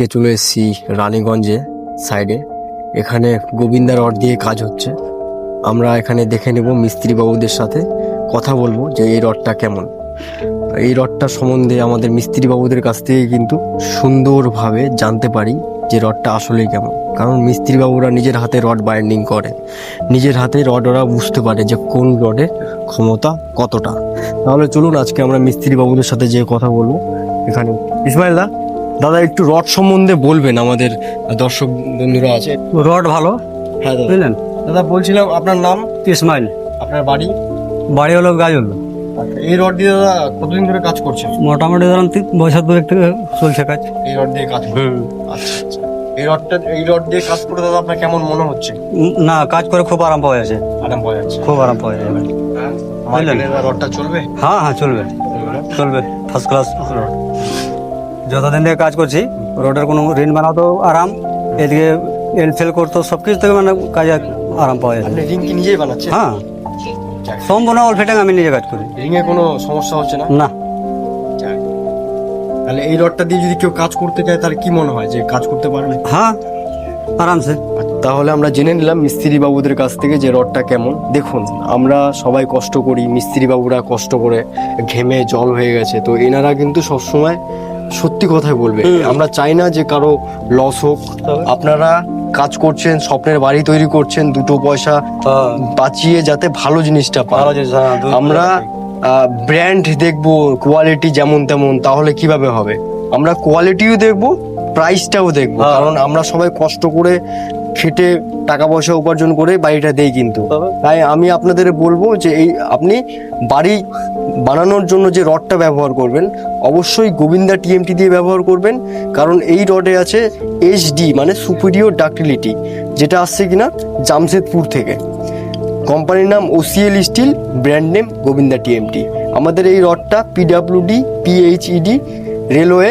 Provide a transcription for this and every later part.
আজকে চলে এসেছি রানীগঞ্জে সাইডে এখানে গোবিন্দা রড দিয়ে কাজ হচ্ছে। আমরা এখানে দেখে নেব মিস্ত্রি বাবুদের সাথে কথা বলব যে এই রডটা কেমন। এই রডটা সম্বন্ধে আমাদের মিস্ত্রি বাবুদের কাছ থেকে কিন্তু সুন্দরভাবে জানতে পারি যে রডটা আসলেই কেমন। কারণ মিস্ত্রি বাবুরা নিজের হাতে রড বাইন্ডিং করে। নিজের হাতে রড ওরা বুঝতে পারে যে কোন রডের ক্ষমতা কতটা। তাহলে চলুন আজকে আমরা মিস্ত্রি বাবুদের সাথে যে কথা বলব। এখানে। ইসমাইল দা দাদা একটু রড সম্বন্ধে বলবেন আমাদের দর্শক বন্ধুরা আছে। রড ভালো? হ্যাঁ দাদা। বুঝলেন? দাদা বলছিলাম আপনার নাম? ইসমাইল। আপনার বাড়ি? বাড়ি হলো গাজল। এই রড দিয়ে দাদা কতদিন ধরে কাজ করছেন? মোটামুটি ধরুন তিন বছর দুয়েক থেকে চলছে কাজ। এই রড দিয়ে কাজ আচ্ছা আচ্ছা। এই রডটা এই রড দিয়ে কাজ করে দাদা আপনার কেমন মনে হচ্ছে? না কাজ করে খুব আরাম পাওয়া যাচ্ছে। আরাম পাওয়া যাচ্ছে। খুব আরাম পাওয়া যাবে মার্কেটে রডটা চলবে? হ্যাঁ হ্যাঁ চলবে। চলবে ফার্স্ট ক্লাস রড। যতদিন থেকে কাজ করছি রোডের কোনো ঋণ বানাতেও আরাম এদিকে এল ফেল করতো সব কিছু থেকে মানে কাজে আরাম পাওয়া যাচ্ছে আপনি রিং কি নিজেই বানাচ্ছে হ্যাঁ। সম্পূর্ণ অল ফিটিং আমি নিজে কাজ করি। রিং এ কোনো সমস্যা হচ্ছে না? না। তাহলে এই রডটা দিয়ে যদি কেউ কাজ করতে চায় তাহলে কি মনে হয় যে কাজ করতে পারবে হ্যাঁ আরামসে। তাহলে আমরা জেনে নিলাম মিস্ত্রি বাবুদের কাছ থেকে যে রডটা কেমন। দেখুন আমরা সবাই কষ্ট করি মিস্ত্রি বাবুরা কষ্ট করে ঘেমে জল হয়ে গেছে। তো এনারা কিন্তু সবসময় সত্যি কথাই বলবে। আমরা চাই না যে কারও লস হোক। আপনারা কাজ করছেন স্বপ্নের বাড়ি তৈরি করছেন দুটো পয়সা বাঁচিয়ে যাতে ভালো জিনিসটা পাওয়া জিনিস, হ্যাঁ, আমরা ব্র্যান্ড দেখব কোয়ালিটি যেমন তেমন তাহলে কীভাবে হবে? আমরা কোয়ালিটিও দেখব প্রাইসটাও দেখব। হ্যাঁ। কারণ আমরা সবাই কষ্ট করে খেটে টাকা পয়সা উপার্জন করে বাড়িটা দেই কিন্তু। তাই আমি আপনাদের বলব যে এই আপনি বাড়ি বানানোর জন্য যে রডটা ব্যবহার করবেন, অবশ্যই গোবিন্দা টিএমটি দিয়ে ব্যবহার করবেন, কারণ এই রডে আছে এইচডি মানে সুপিরিয়র ডাক্টিলিটি যেটা আসছে কিনা জামশেদপুর থেকে। কোম্পানির নাম OCL steel brand name Govinda TMT আমাদের এই রডটা পিডাব্লিউডি পিএইচইডি রেলওয়ে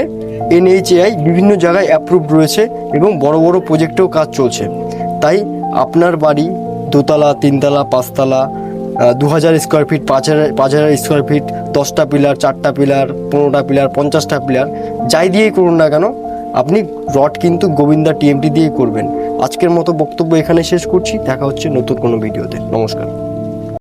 এনএইচএআই বিভিন্ন জায়গায় অ্যাপ্রুভড রয়েছে এবং বড় বড় প্রজেক্টেও কাজ চলছে। তাই আপনার বাড়ি দোতলা, তিনতলা, পাঁচতলা দু হাজার স্কোয়ার ফিট পাঁচ হাজার পাঁচ হাজার স্কোয়ার ফিট দশটা পিলার চারটা পিলার পনেরোটা পিলার পঞ্চাশটা পিলার যাই দিয়েই করুন না কেন, আপনি রড কিন্তু গোবিন্দা টিএমটি দিয়েই করবেন। আজকের মতো বক্তব্য এখানে শেষ করছি। দেখা হচ্ছে নতুন কোনো ভিডিওতে। নমস্কার।